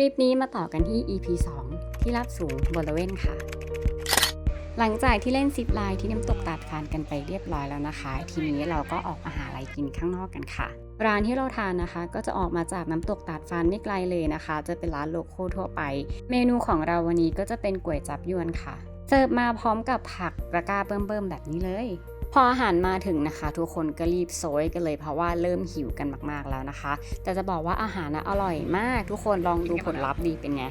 ลิปนี้มาต่อกันที่ EP 2 ที่รับสูงบริเวณค่ะ หลังจากที่เล่นซิปไลน์ที่น้ำตกตาดฟานกันไปเรียบร้อยแล้วนะคะ ทีนี้เราก็ออกมาหาอะไรกินข้างนอกกันค่ะร้านที่เราทานนะคะ ก็จะออกมาจากน้ำตกตาดฟันไม่ไกลเลยนะคะ จะเป็นร้านโลโก้ทั่วไป เมนูของเราวันนี้ก็จะเป็นก๋วยจับยวนค่ะ เสิร์ฟมาพร้อมกับผักตะกร้าเบิ่มๆแบบนี้เลย พออาหารมาถึงนะคะ ทุกคนก็รีบโซยกันเลยเพราะว่าเริ่มหิวกันมากๆแล้วนะคะ แต่จะบอกว่าอาหารนะอร่อยมาก ทุกคนลองดูผลลัพธ์ดีเป็นไง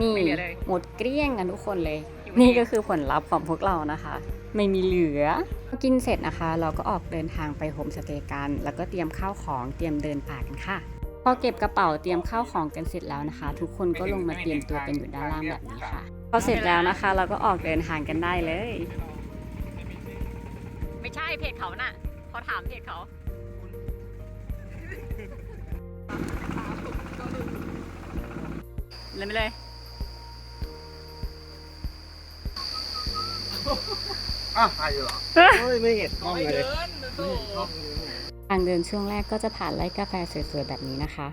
นี่ไม่เหลือเลยหมดเกลี้ยงกันทุกคนเลย นี่ก็คือผลลัพธ์ของพวกเรานะคะ ไม่มีเหลือพอกินเสร็จนะคะ เราก็ออกเดินทางไปโฮมสเตย์กัน แล้วก็เตรียมข้าวของเตรียมเดินป่ากันค่ะพอเก็บกระเป๋าเตรียมข้าวของกันเสร็จแล้วนะคะ ทุกคนก็ลงมาเตรียมตัวกันอยู่ด้านล่างแบบนี้ค่ะ พอเสร็จแล้วนะคะ เราก็ออกเดินทางกันได้เลย ไม่ใช่เพจเขาน่ะเขาถามเพจเขา เลยไปเลยอ้าวถ่ายอยู่เหรอเฮ้ยไม่เห็นกล้องเลยทางเดินช่วงแรกก็จะผ่านไร่กาแฟสวยๆแบบนี้นะคะ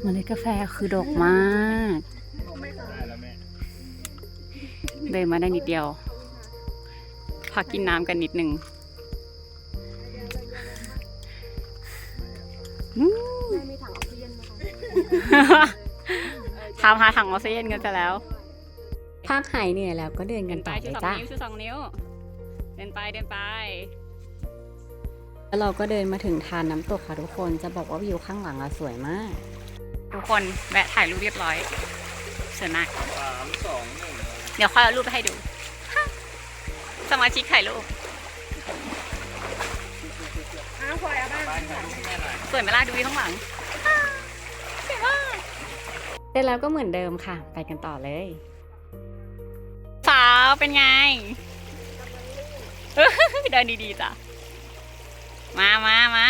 เมล็ดกาแฟคือดกมาก เดินมาได้นิดเดียว พักกินน้ำกันนิดนึงอืมถามหาถังออกซิเจนกันซะแล้วพักหายเหนื่อยแล้วก็เดินกันต่อเลยจ้าชูสองนิ้ว เดินไปเดินไป แล้วเราก็เดินมาถึงทานน้ำตกค่ะทุกคน จะบอกว่าวิวข้างหลังอะสวยมาก ทุกคนแวะถ่ายรูปเรียบร้อยเสวยมากสามสองหนึ่ง เดี๋ยวค่อยเอารูปไปให้ดู สมาชิกถ่ายรูปสวยไหมล่ะดูวิวข้างหลังสวยมากเสร็จแล้วก็เหมือนเดิมค่ะ ไปกันต่อเลยสาวเป็นไงเดินดีๆจ้ะมามามา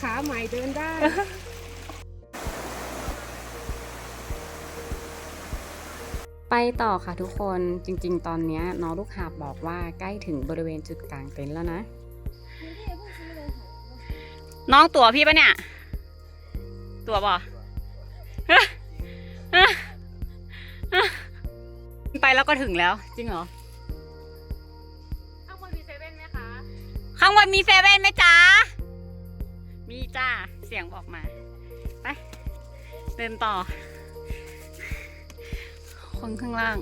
ขาใหม่เดินได้ ต่อค่ะทุกคนจริงๆ ตอนเนี้ยน้องลูกหาบบอกว่าใกล้ถึงบริเวณจุดกลางเต็นท์แล้วนะ น้องตัวพี่ปะเนี่ย ตัวบ่ไปแล้วก็ถึงแล้ว จริงเหรอ ข้างบนมีเซเว่นไหมคะ ข้างบนมีเซเว่นไหมจ๊ะ มีจ้า เสียงบอกมา ไป เดินต่อ คนข้างล่าง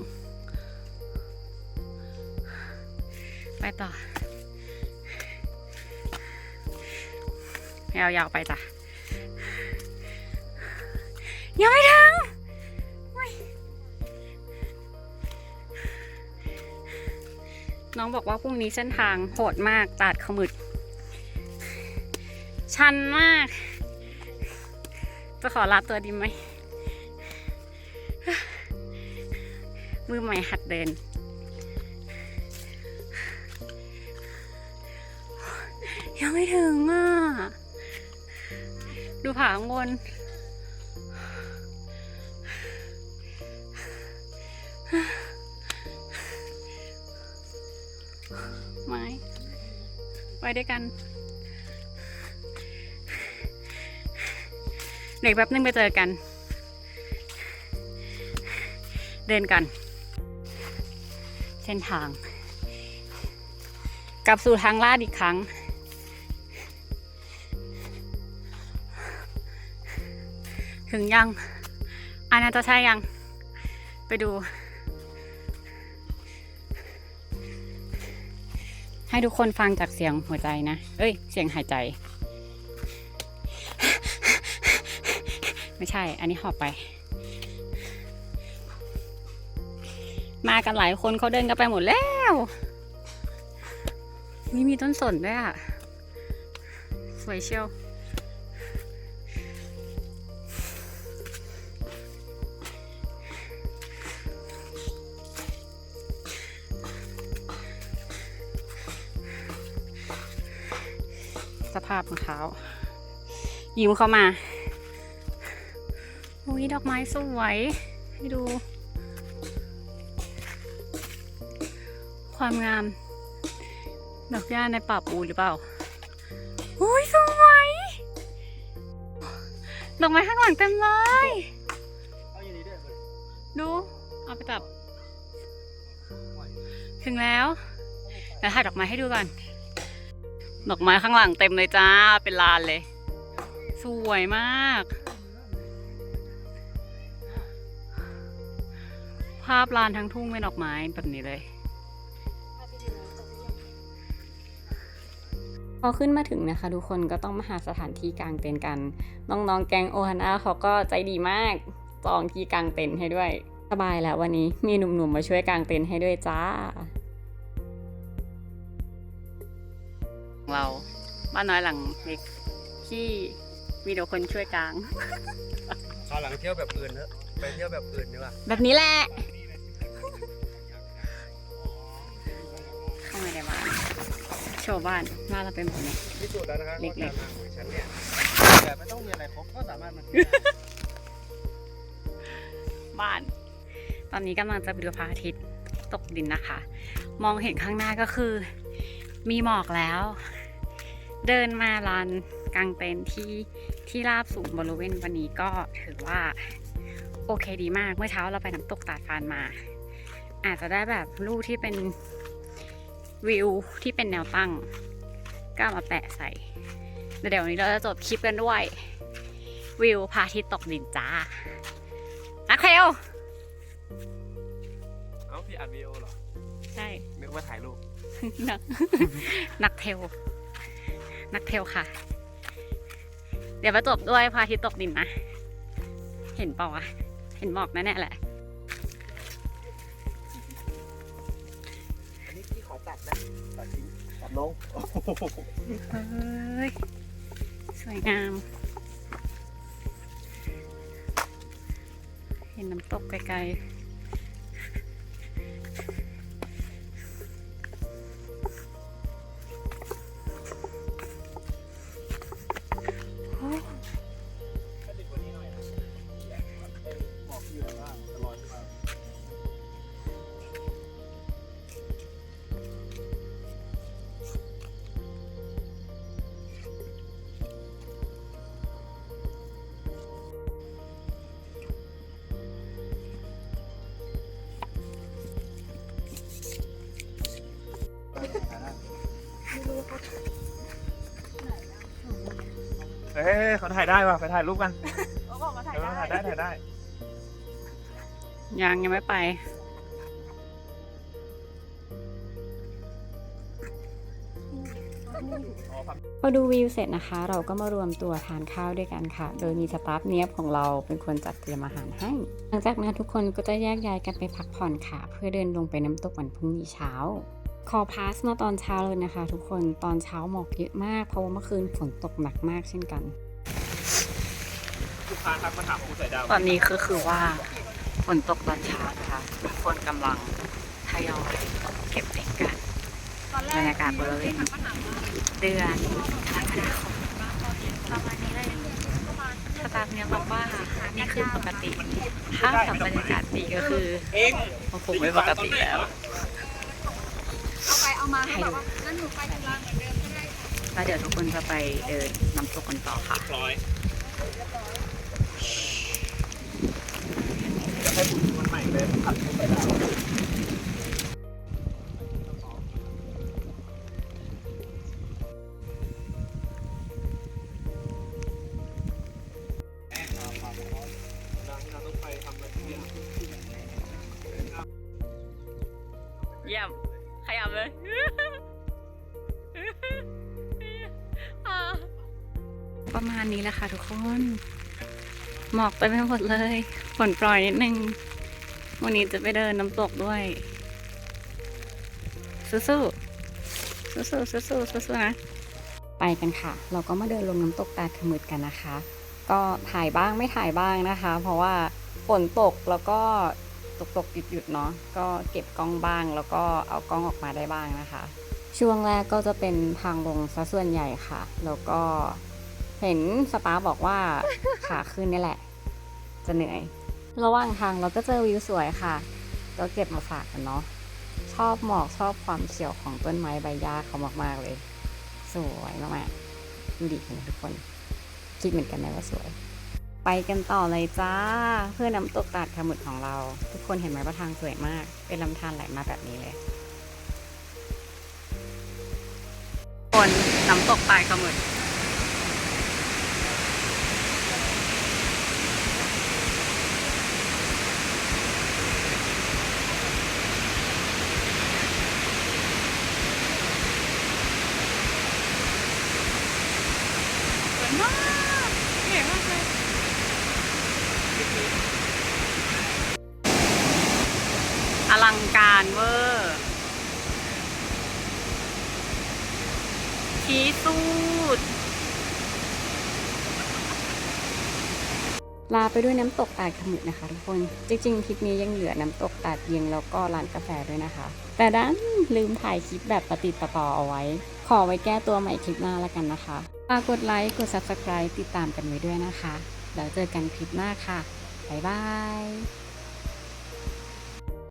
ไปต่อ ยาวๆไปจ้ะ ยังไม่ถึงน้องบอกว่าพรุ่งนี้เส้นทางโหดมากตัดขมึด ชันมาก จะขอลาตัวดีไหม มือใหม่หัดเดิน ยังไม่ถึงอะ ดูผาข้างบนไม้ไว้ด้วยกันเดี๋ยวอีกแป๊บนึงไปเจอกัน เดินกัน เส้นทาง กลับสู่ทางลาดอีกครั้ง ถึงยังอันนั้นจะใช่ยัง ไปดู ให้ทุกคนฟังจากเสียงหัวใจนะ เอ้ย เสียงหายใจ ไม่ใช่ อันนี้หอบไป มากันหลายคนเขาเดินกันไปหมดแล้วนี่มีต้นสนด้วยอะ สวยเชียว สภาพของเขายิ้มเข้ามาอุ้ยดอกไม้สวย ให้ดู ความงาม ดอกหญ้าในป่าปูหรือเปล่า อุ้ยสวยดอกไม้ข้างหลังเต็มเลย ดู เอาไปจับ ถึงแล้วเดี๋ยวถ่ายดอกไม้ให้ดูก่อน ดอกไม้ข้างหลังเต็มเลยจ้า เป็นลานเลย สวยมาก ภาพลานทั้งทุ่งเป็นดอกไม้แบบนี้เลย พอขึ้นมาถึงนะคะ ทุกคนก็ต้องมาหาสถานที่กางเต็นท์กัน น้องๆ แกงโอฮาน่าเขาก็ใจดีมากจองที่กางเต็นท์ให้ด้วย สบายแล้ววันนี้มีหนุ่มๆมาช่วยกางเต็นท์ให้ด้วยจ้า เราบ้านน้อยหลังเล็กที่มีเดี๋ยวคนช่วยกลาง คราวหลังเที่ยวแบบอื่นเถอะไปเที่ยวแบบอื่นดีกว่า แบบนี้แหละ โชว์บ้านบ้านเราเป็นแบบนี้ ที่สุดแล้วนะครับเล็กๆ ว่าการมาของฉันเนี่ยแต่ไม่ต้องมีอะไรครบก็สามารถมาเที่ยวได้ บ้าน ตอนนี้กำลังจะไปดูพระอาทิตย์ตกดินนะคะ มองเห็นข้างหน้าก็คือ มีหมอกแล้ว เดินมาลานกลางเต็นท์ที่ที่ราบสูงบริเวณวันนี้ก็ถือว่า โอเคดีมากเมื่อเช้าเราไปน้ำตกตาดฟานมา อาจจะได้แบบรูปที่เป็น วิวที่เป็นแนวตั้งก็เอามาแปะใส่แล้วเดี๋ยววันนี้เราจะจบคลิปกันด้วย วิวพระอาทิตย์ตกดินจ้านักเทลเอ้าพี่อัดวีดีโอเหรอ ใช่ นึกว่าถ่ายรูป นัก นักเทล นักเทลค่ะ เดี๋ยวมาจบด้วยพระอาทิตย์ตกดินนะ เห็นเปล่าวะ เห็นหมอกแน่ๆแหละ นะตัดทิ้งตัดลงเฮ้ยสวยงาม เห็นน้ำตกไกลๆ เฮ้ยเขาถ่ายได้ว่ะไปถ่ายรูปกันถ่ายได้ถ่ายได้ถ่ายได้ ยังยังไม่ไป พอดูวิวเสร็จนะคะ เราก็มารวมตัวทานข้าวด้วยกันค่ะ โดยมีสตาฟเนียบของเราเป็นคนจัดเตรียมอาหารให้ หลังจากนั้นทุกคนก็จะแยกย้ายกันไปพักผ่อนค่ะ เพื่อเดินลงไปน้ำตกวันพรุ่งนี้เช้า ขอพาสมาตอนเช้าเลยนะคะ ทุกคนตอนเช้าหมอกเยอะมาก เพราะว่าเมื่อคืนฝนตกหนักมากเช่นกัน ลูกค้าทักมาถามครูใส่ดาวตอนนี้ก็คือว่าฝนตกตอนเช้านะคะทุกคนกำลังทยอยเก็บเต็นท์กันบรรยากาศบริเวณเดือนกรกฎาคมประมาณนี้เลยสตาฟเนี่ยบอกว่านี่คือปกติ ถ้ากับบรรยากาศดีก็คือเองมันคงไม่ปกติแล้วเอา ไปเอามาให้แบบว่างั้นหนูไปทำงานเหมือนเดิมก็ได้แล้วเดี๋ยวทุกคนจะไปเดินน้ำตกกันต่อค่ะ ร้อยจะให้ผมมันใหม่เลย ณนี้แหละค่ะทุกคน หมอกไปไม่หมดเลยฝนปล่อยนิดนึง วันนี้จะไปเดินน้ำตกด้วย สู้ๆสู้ๆสู้ๆสู้ๆนะ ไปกันค่ะ เราก็มาเดินลงน้ำตกตาขมืดกันนะคะ ก็ถ่ายบ้างไม่ถ่ายบ้างนะคะ เพราะว่าฝนตกแล้วก็ตกตกหยุดหยุดเนาะก็เก็บกล้องบ้าง แล้วก็เอากล้องออกมาได้บ้างนะคะ ช่วงแรกก็จะเป็นทางลงซะส่วนใหญ่ค่ะ แล้วก็ เห็นสตาบอกว่าขาขึ้นนี่แหละ จะเหนื่อย ระหว่างทางเราก็เจอวิวสวยค่ะ ก็เก็บมาฝากกันเนาะ ชอบหมอกชอบความเขียวของต้นไม้ใบหญ้าเขามากๆเลย สวยมากๆดูดิเห็นไหมทุกคน คิดเหมือนกันไหมว่าสวย ไปกันต่อเลยจ้า เพื่อน้ำตกตาดขมุดของเรา ทุกคนเห็นไหมว่าทางสวยมาก เป็นลำธารไหลมาแบบนี้เลยคนน้ำตกปลายกระมึดส วยมากเก๋มากเลยอลังการเวอร์ ชี้สูดลาไปด้วยน้ำตกตาดขมุดนะคะทุกคน จริงๆทริปนี้ยังเหลือน้ำตกตาดเยียงแล้วก็ร้านกาแฟด้วยนะคะ แต่ดันลืมถ่ายคลิปแบบปฏิดประต่อเอาไว้ ขอไว้แก้ตัวใหม่คลิปหน้าแล้วกันนะคะ ฝากกดไลค์ กด subscribe ติดตามกันไว้ด้วยนะคะ แล้วเจอกันคลิปหน้าค่ะ บ๊ายบาย